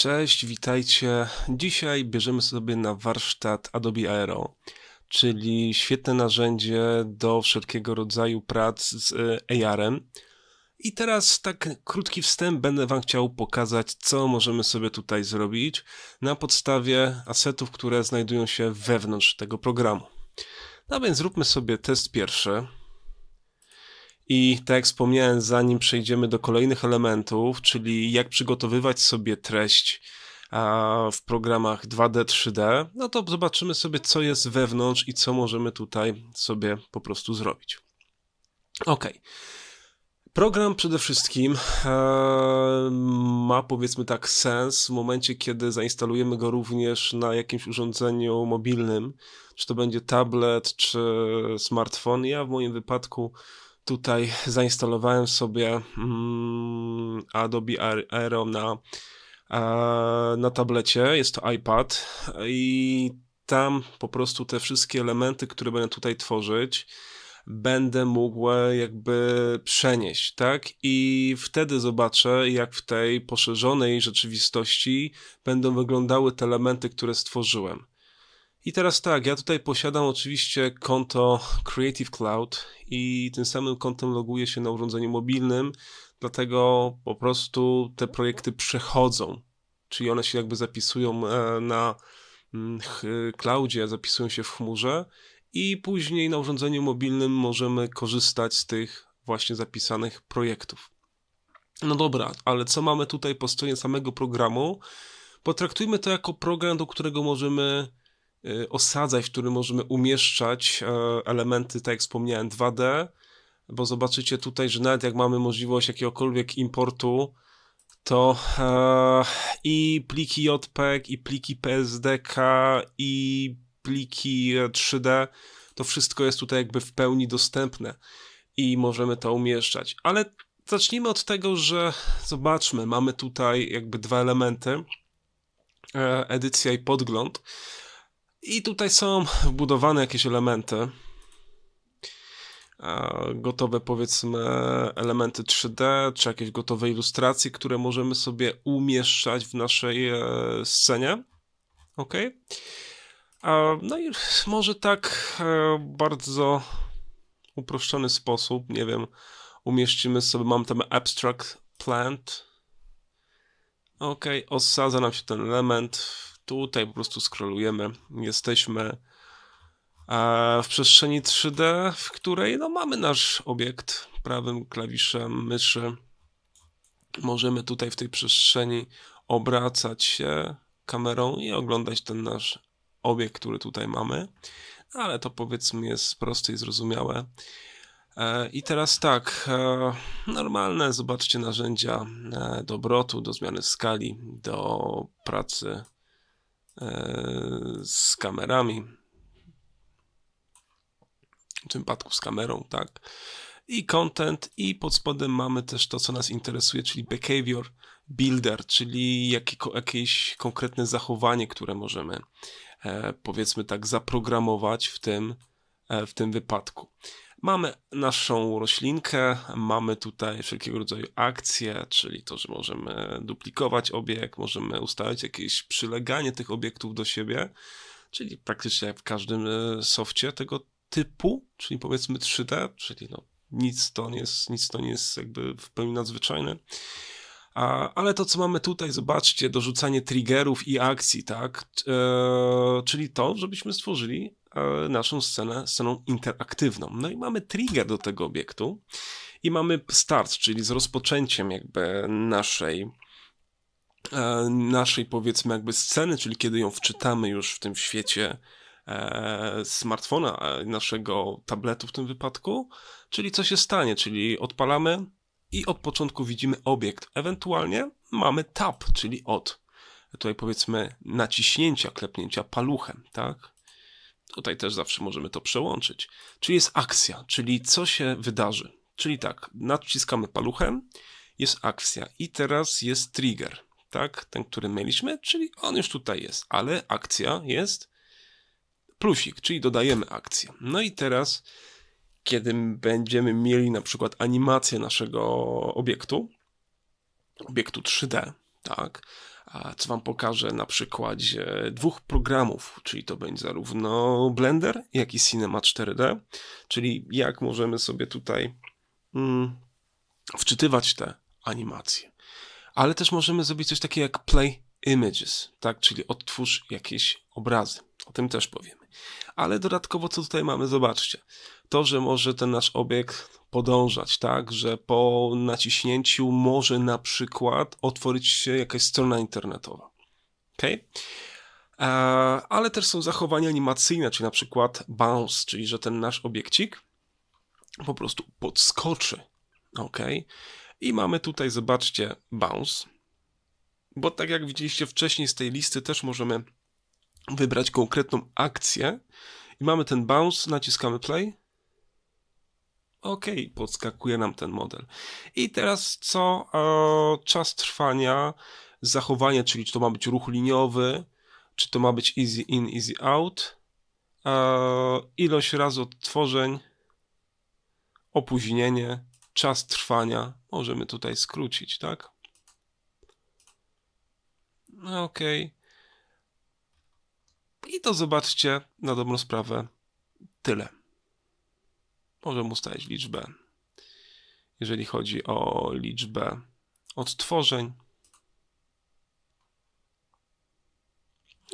Cześć, witajcie. Dzisiaj bierzemy sobie na warsztat Adobe Aero, czyli świetne narzędzie do wszelkiego rodzaju prac z e, AR-em. I teraz tak krótki wstęp będę Wam chciał pokazać, co możemy sobie tutaj zrobić na podstawie asetów, które znajdują się wewnątrz tego programu. No więc zróbmy sobie test pierwszy. I tak jak wspomniałem, zanim przejdziemy do kolejnych elementów, czyli jak przygotowywać sobie treść w programach 2D, 3D, no to zobaczymy sobie, co jest wewnątrz i co możemy tutaj sobie po prostu zrobić. Ok. Program przede wszystkim e, ma powiedzmy tak sens w momencie, kiedy zainstalujemy go również na jakimś urządzeniu mobilnym, czy to będzie tablet, czy smartfon. Ja w moim wypadku tutaj zainstalowałem sobie mm, Adobe Aero na, na tablecie. Jest to iPad i tam po prostu te wszystkie elementy, które będę tutaj tworzyć, będę mógł jakby przenieść, tak? I wtedy zobaczę, jak w tej poszerzonej rzeczywistości będą wyglądały te elementy, które stworzyłem. I teraz tak, ja tutaj posiadam oczywiście konto Creative Cloud i tym samym kontem loguję się na urządzeniu mobilnym, dlatego po prostu te projekty przechodzą, czyli one się jakby zapisują e, na mm, cloudzie, zapisują się w chmurze i później na urządzeniu mobilnym możemy korzystać z tych właśnie zapisanych projektów. No dobra, ale co mamy tutaj po stronie samego programu? Potraktujmy to jako program, do którego możemy Y, osadzać, w którym możemy umieszczać e, elementy, tak jak wspomniałem, 2D, bo zobaczycie tutaj, że nawet jak mamy możliwość jakiegokolwiek importu, to e, i pliki JPEG, i pliki PSDK, i pliki 3D, to wszystko jest tutaj jakby w pełni dostępne i możemy to umieszczać. Ale zacznijmy od tego, że zobaczmy, mamy tutaj jakby dwa elementy, e, edycja i podgląd. I tutaj są wbudowane jakieś elementy. Gotowe, powiedzmy, elementy 3D, czy jakieś gotowe ilustracje, które możemy sobie umieszczać w naszej e, scenie. Ok. No i może tak e, bardzo uproszczony sposób, nie wiem, umieścimy sobie, mam tam abstract plant. Ok, osadza nam się ten element Tutaj po prostu scrollujemy. Jesteśmy w przestrzeni 3D, w której no, mamy nasz obiekt prawym klawiszem myszy. Możemy tutaj w tej przestrzeni obracać się kamerą i oglądać ten nasz obiekt, który tutaj mamy. Ale to powiedzmy jest proste i zrozumiałe. E, I teraz tak, e, normalne, zobaczcie narzędzia e, do obrotu, do zmiany skali, do pracy z kamerami. W tym przypadku z kamerą, tak. I content, i pod spodem mamy też to, co nas interesuje, czyli behavior builder, czyli jakie, jakieś konkretne zachowanie, które możemy, e, powiedzmy tak, zaprogramować w tym, e, w tym wypadku. Mamy naszą roślinkę, mamy tutaj wszelkiego rodzaju akcje, czyli to, że możemy duplikować obiekt, możemy ustawiać jakieś przyleganie tych obiektów do siebie, czyli praktycznie jak w każdym e, softie tego typu, czyli powiedzmy 3D, czyli no nic to nie jest, nic to nie jest jakby w pełni nadzwyczajne. A, ale to, co mamy tutaj, zobaczcie, dorzucanie triggerów i akcji, tak? E, czyli to, żebyśmy stworzyli naszą scenę sceną interaktywną. No i mamy trigger do tego obiektu i mamy start, czyli z rozpoczęciem jakby naszej e, naszej powiedzmy jakby sceny, czyli kiedy ją wczytamy już w tym świecie e, smartfona, naszego tabletu w tym wypadku, czyli co się stanie, czyli odpalamy i od początku widzimy obiekt. Ewentualnie mamy tap, czyli od tutaj powiedzmy naciśnięcia, klepnięcia paluchem, tak? Tutaj też zawsze możemy to przełączyć. Czyli jest akcja, czyli co się wydarzy. Czyli tak, naciskamy paluchem, jest akcja i teraz jest trigger, tak? Ten, który mieliśmy, czyli on już tutaj jest, ale akcja jest plusik, czyli dodajemy akcję. No i teraz, kiedy będziemy mieli na przykład animację naszego obiektu, obiektu 3D, tak? co Wam pokażę na przykładzie dwóch programów, czyli to będzie zarówno Blender, jak i Cinema 4D, czyli jak możemy sobie tutaj mm, wczytywać te animacje. Ale też możemy zrobić coś takiego jak Play Images, tak, czyli odtwórz jakieś obrazy. O tym też powiemy. Ale dodatkowo co tutaj mamy, zobaczcie. To, że może ten nasz obiekt podążać, tak, że po naciśnięciu może na przykład otworzyć się jakaś strona internetowa. Ok? E, ale też są zachowania animacyjne, czyli na przykład bounce, czyli że ten nasz obiekcik po prostu podskoczy. Ok? I mamy tutaj, zobaczcie, bounce. Bo tak jak widzieliście wcześniej z tej listy też możemy wybrać konkretną akcję i mamy ten bounce, naciskamy play. OK, podskakuje nam ten model. I teraz co? E, czas trwania, zachowanie, czyli czy to ma być ruch liniowy, czy to ma być easy in, easy out, e, ilość razy odtworzeń, opóźnienie, czas trwania. Możemy tutaj skrócić, tak? OK. I to zobaczcie na dobrą sprawę tyle. Możemy ustalić liczbę. Jeżeli chodzi o liczbę odtworzeń.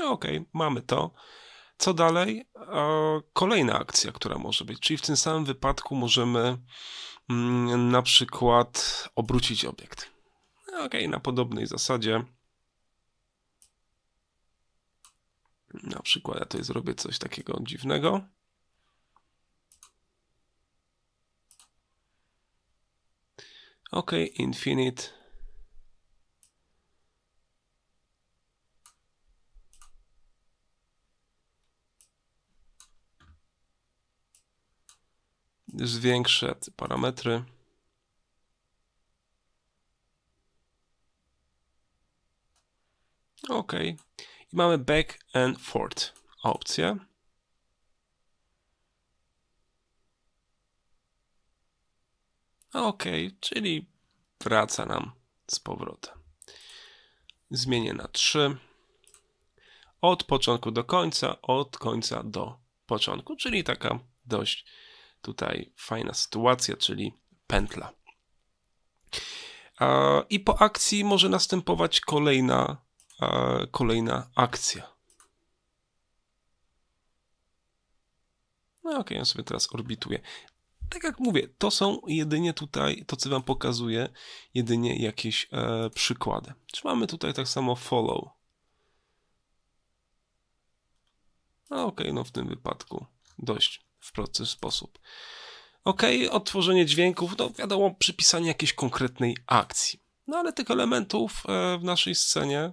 Ok, mamy to. Co dalej? Kolejna akcja, która może być, czyli w tym samym wypadku możemy mm, na przykład obrócić obiekt. Ok, na podobnej zasadzie. Na przykład ja tutaj zrobię coś takiego dziwnego. OK, infinite. Zwiększę te parametry. OK. I mamy back and forth opcję. OK, czyli wraca nam z powrotem. Zmienię na 3. Od początku do końca, od końca do początku, czyli taka dość tutaj fajna sytuacja, czyli pętla. I po akcji może następować kolejna kolejna akcja. No ok, ja sobie teraz orbituję. Tak jak mówię, to są jedynie tutaj, to co wam pokazuję, jedynie jakieś e, przykłady. Czy mamy tutaj tak samo follow? No ok, no w tym wypadku dość w prosty sposób. Ok, odtworzenie dźwięków, no wiadomo, przypisanie jakiejś konkretnej akcji. No ale tych elementów e, w naszej scenie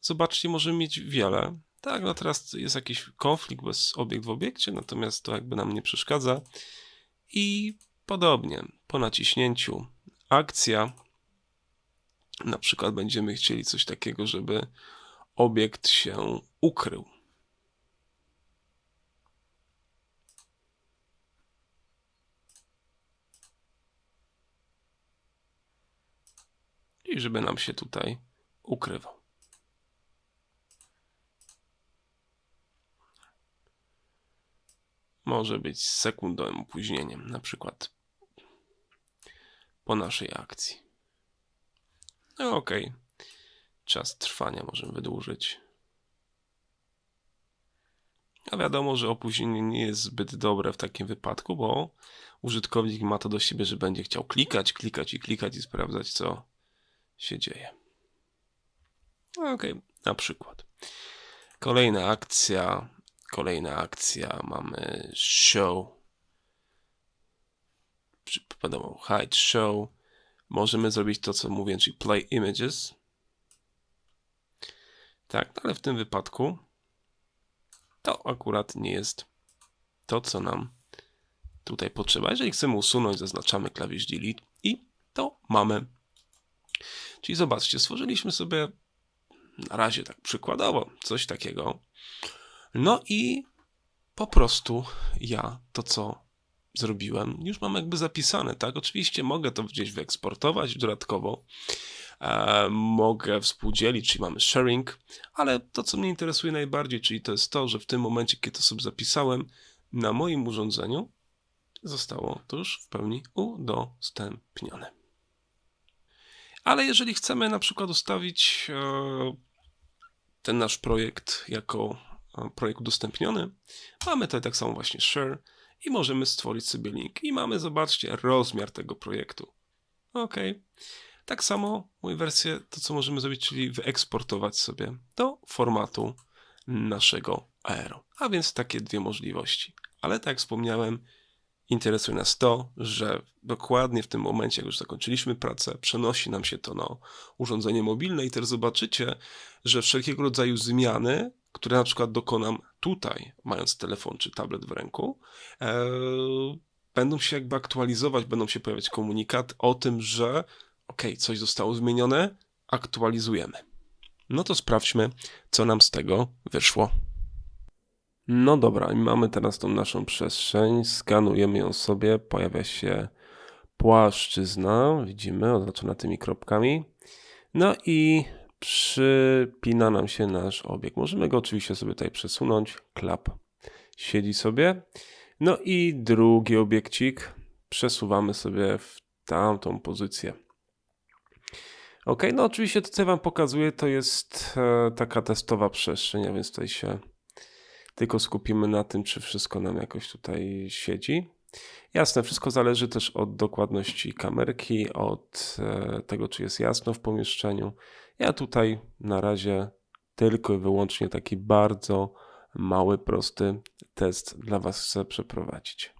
zobaczcie, możemy mieć wiele. Tak, no teraz jest jakiś konflikt bez obiekt w obiekcie, natomiast to jakby nam nie przeszkadza. I podobnie, po naciśnięciu akcja, na przykład będziemy chcieli coś takiego, żeby obiekt się ukrył. I żeby nam się tutaj ukrywał. Może być z sekundowym opóźnieniem, na przykład po naszej akcji. No ok, czas trwania możemy wydłużyć. A wiadomo, że opóźnienie nie jest zbyt dobre w takim wypadku, bo użytkownik ma to do siebie, że będzie chciał klikać, klikać i klikać i sprawdzać, co się dzieje. Ok, na przykład. Kolejna akcja Kolejna akcja, mamy show. Wiadomo, hide show. Możemy zrobić to, co mówię, czyli play images. Tak, no ale w tym wypadku to akurat nie jest to, co nam tutaj potrzeba. Jeżeli chcemy usunąć, zaznaczamy klawisz delete i to mamy. Czyli zobaczcie, stworzyliśmy sobie na razie tak przykładowo coś takiego. No i po prostu ja to, co zrobiłem, już mam jakby zapisane, tak? Oczywiście mogę to gdzieś wyeksportować dodatkowo, e, mogę współdzielić, czyli mamy sharing, ale to, co mnie interesuje najbardziej, czyli to jest to, że w tym momencie, kiedy to sobie zapisałem, na moim urządzeniu zostało to już w pełni udostępnione. Ale jeżeli chcemy na przykład ustawić e, ten nasz projekt jako projekt udostępniony, mamy tutaj tak samo właśnie share i możemy stworzyć sobie link. I mamy, zobaczcie, rozmiar tego projektu. Ok. Tak samo moją wersję, to co możemy zrobić, czyli wyeksportować sobie do formatu naszego Aero. A więc takie dwie możliwości. Ale tak jak wspomniałem, interesuje nas to, że dokładnie w tym momencie, jak już zakończyliśmy pracę, przenosi nam się to na urządzenie mobilne i też zobaczycie, że wszelkiego rodzaju zmiany, które na przykład dokonam tutaj, mając telefon czy tablet w ręku, e, będą się jakby aktualizować, będą się pojawiać komunikat o tym, że ok, coś zostało zmienione, aktualizujemy. No to sprawdźmy, co nam z tego wyszło. No dobra, i mamy teraz tą naszą przestrzeń, skanujemy ją sobie, pojawia się płaszczyzna, widzimy, oznaczona tymi kropkami. No i przypina nam się nasz obiekt. Możemy go oczywiście sobie tutaj przesunąć, klap siedzi sobie. No i drugi obiekcik przesuwamy sobie w tamtą pozycję. Ok, no oczywiście to co Wam pokazuję to jest e, taka testowa przestrzeń, a więc tutaj się tylko skupimy na tym, czy wszystko nam jakoś tutaj siedzi. Jasne, wszystko zależy też od dokładności kamerki, od e, tego, czy jest jasno w pomieszczeniu. Ja tutaj na razie tylko i wyłącznie taki bardzo mały, prosty test dla Was chcę przeprowadzić.